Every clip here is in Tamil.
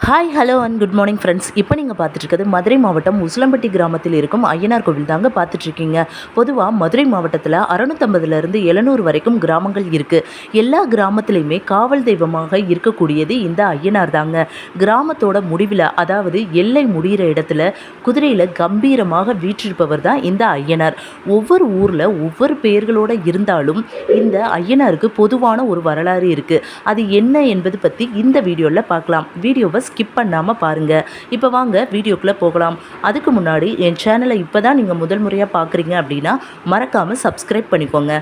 Hi hello and good morning friends இப்போ நீங்கள் பார்த்துட்டு மதுரை மாவட்டம் உசிலம்பட்டி கிராமத்தில் இருக்கும் ஐயனார் கோவில் தாங்க பார்த்துட்ருக்கீங்க பொதுவாக மதுரை மாவட்டத்தில் அறுநூத்தம்பதுலேருந்து எழுநூறு வரைக்கும் கிராமங்கள் இருக்குது எல்லா கிராமத்துலேயுமே காவல் தெய்வமாக இருக்கக்கூடியது இந்த ஐயனார் தாங்க. கிராமத்தோட முடிவில் அதாவது எல்லை முடிகிற இடத்துல குதிரையில் கம்பீரமாக வீற்றிருப்பவர் தான் இந்த ஐயனார். ஒவ்வொரு ஊரில் ஒவ்வொரு பெயர்களோடு இருந்தாலும் இந்த ஐயனாருக்கு பொதுவான ஒரு வரலாறு இருக்குது அது என்ன என்பது பற்றி இந்த வீடியோவில் பார்க்கலாம். வீடியோவை ஸ்கிப் பண்ணாமல் பாருங்கள் இப்போ வாங்க வீடியோக்குள்ளே போகலாம். அதுக்கு முன்னாடி என் சேனலை இப்போ தான் நீங்கள் முதல் முறையாக பார்க்குறீங்க அப்படின்னா மறக்காமல் சப்ஸ்கிரைப் பண்ணிக்கோங்க.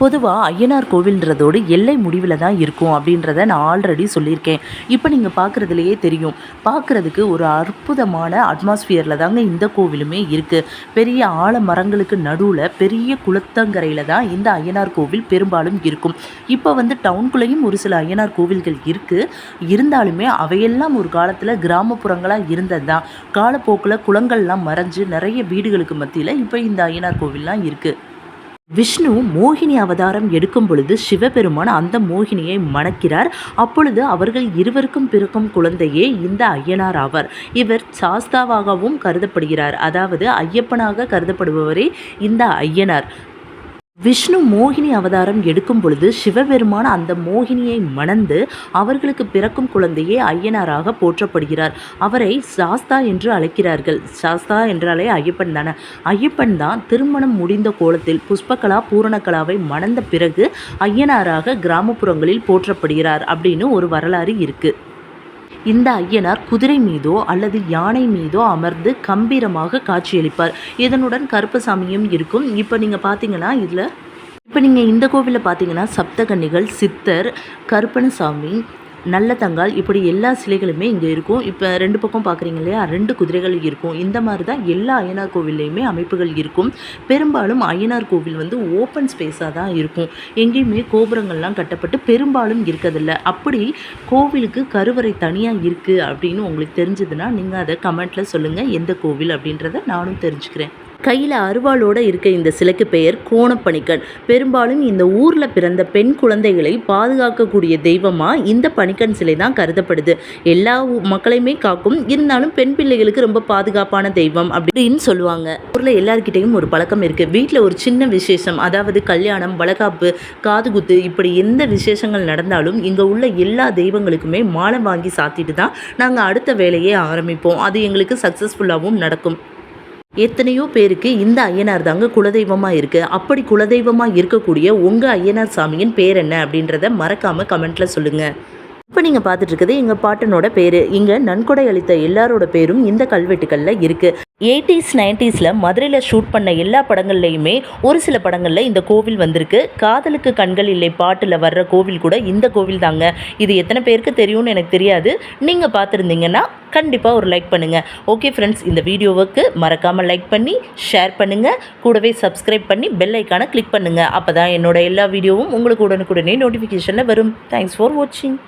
பொதுவாக ஐயனார் கோவில்ன்றதோடு எல்லை முடிவில் தான் இருக்கும் அப்படின்றத நான் ஆல்ரெடி சொல்லியிருக்கேன். இப்போ நீங்கள் பார்க்குறதுலையே தெரியும். பார்க்குறதுக்கு ஒரு அற்புதமான அட்மாஸ்பியரில் தாங்க இந்த கோவிலுமே இருக்குது பெரிய ஆல மரங்களுக்கு நடுவில் பெரிய குளத்தங்கரையில் தான் இந்த ஐயனார் கோவில் பெரும்பாலும் இருக்கும். இப்போ வந்து டவுனுக்குள்ளேயும் ஒரு சில ஐயனார் கோவில்கள் இருக்குது இருந்தாலுமே அவையெல்லாம் ஒரு காலத்தில் கிராமப்புறங்களாக இருந்தது தான். காலப்போக்கில் குளங்கள்லாம் மறைஞ்சு நிறைய வீடுகளுக்கு மத்தியில் இப்போ இந்த ஐயனார் கோவில்லாம் இருக்குது விஷ்ணு மோகினி அவதாரம் எடுக்கும் பொழுது சிவபெருமான் அந்த மோகினியை மணக்கிறார். அப்பொழுது அவர்கள் இருவருக்கும் பிறக்கும் குழந்தையே இந்த ஐயனார் ஆவார். இவர் சாஸ்தாவாகவும் கருதப்படுகிறார். அதாவது ஐயப்பனாக கருதப்படுபவரே இந்த ஐயனார். விஷ்ணு மோகினி அவதாரம் எடுக்கும் பொழுது சிவபெருமான் அந்த மோகினியை மணந்து அவர்களுக்கு பிறக்கும் குழந்தையே ஐயனாராக போற்றப்படுகிறார். அவரை சாஸ்தா என்று அழைக்கிறார்கள். சாஸ்தா என்றாலே ஐயப்பன் தானே. ஐயப்பன் தான் திருமணம் முடிந்த கோலத்தில் புஷ்பகலா பூரணகலாவை மணந்த பிறகு ஐயனாராக கிராமப்புறங்களில் போற்றப்படுகிறார் அப்படின்னு ஒரு வரலாறு இருக்குது இந்த ஐயனார் குதிரை மீதோ அல்லது யானை மீதோ அமர்ந்து கம்பீரமாக காட்சியளிப்பார். இதனுடன் கருப்பசாமியும் இருக்கும். இப்போ நீங்கள் பார்த்தீங்கன்னா இதில் இப்போ நீங்கள் இந்த கோவிலில் பார்த்தீங்கன்னா சப்தகன்னிகள் சித்தர் கருப்பணசாமி நல்ல தங்கால் இப்படி எல்லா சிலைகளுமே இங்கே இருக்கும். இப்போ ரெண்டு பக்கம் பார்க்குறீங்க இல்லையா? ரெண்டு குதிரைகள் இருக்கும். இந்த மாதிரி தான் எல்லா ஐயனார் கோவில்லையுமே அமைப்புகள் இருக்கும். பெரும்பாலும் ஐயனார் கோவில் வந்து ஓப்பன் ஸ்பேஸாக தான் இருக்கும். எங்கேயுமே கோபுரங்கள்லாம் கட்டப்பட்டு பெரும்பாலும் இருக்கிறதில்ல. அப்படி கோவிலுக்கு கருவறை தனியாக இருக்குது அப்படின்னு உங்களுக்கு தெரிஞ்சதுன்னா நீங்கள் அதை கமெண்ட்டில் சொல்லுங்கள் எந்த கோவில் அப்படின்றத நானும் தெரிஞ்சுக்கிறேன். கையில் அருவாளோடு இருக்க இந்த சிலைக்கு பெயர் கோணப்பணிக்கன். பெரும்பாலும் இந்த ஊரில் பிறந்த பெண் குழந்தைகளை பாதுகாக்கக்கூடிய தெய்வமாக இந்த பணிக்கன் சிலை தான் கருதப்படுது. எல்லா மக்களையுமே காக்கும் இருந்தாலும் பெண் பிள்ளைகளுக்கு ரொம்ப பாதுகாப்பான தெய்வம் அப்படின்னு சொல்லுவாங்க. ஊரில் எல்லாருக்கிட்டையும் ஒரு பழக்கம் இருக்குது வீட்டில் ஒரு சின்ன விசேஷம் அதாவது கல்யாணம் வளகாப்பு காதுகுத்து இப்படி எந்த விசேஷங்கள் நடந்தாலும் இங்கே உள்ள எல்லா தெய்வங்களுக்குமே மாலை வாங்கி சாத்திட்டு தான் நாங்கள் அடுத்த வேலையை ஆரம்பிப்போம். அது எங்களுக்கு சக்ஸஸ்ஃபுல்லாகவும் நடக்கும். எத்தனையோ பேருக்கு இந்த ஐயனார் தாங்க குலதெய்வமாக இருக்குது அப்படி குலதெய்வமாக இருக்கக்கூடிய உங்கள் ஐயனார் சாமியின் பேர் என்ன அப்படின்றத மறக்காமல் கமெண்ட்டில் சொல்லுங்கள் இப்போ நீங்கள் பார்த்துட்டு இருக்குது எங்கள் பாட்டனோட பேர். இங்கே நன்கொடை அளித்த எல்லாரோட பேரும் இந்த கல்வெட்டுகளில் இருக்குது எயிட்டிஸ் நைன்டிஸில் மதுரையில் ஷூட் பண்ண எல்லா படங்கள்லையுமே ஒரு சில படங்களில் இந்த கோவில் வந்திருக்கு. காதலுக்கு கண்கள் இல்லை பாட்டில் வர்ற கோவில் கூட இந்த கோவில் தாங்க. இது எத்தனை பேருக்கு தெரியும்னு எனக்கு தெரியாது. நீங்கள் பார்த்துருந்தீங்கன்னா கண்டிப்பாக ஒரு லைக் பண்ணுங்கள் ஓகே ஃப்ரெண்ட்ஸ் இந்த வீடியோவுக்கு மறக்காமல் லைக் பண்ணி ஷேர் பண்ணுங்கள் கூடவே சப்ஸ்கிரைப் பண்ணி பெல் ஐக்கானை கிளிக் பண்ணுங்கள் அப்போ தான் என்னோட எல்லா வீடியோவும் உங்களுக்கு உடனுக்குடனே நோட்டிஃபிகேஷனில் வரும். தேங்க்ஸ் ஃபார் வாட்சிங்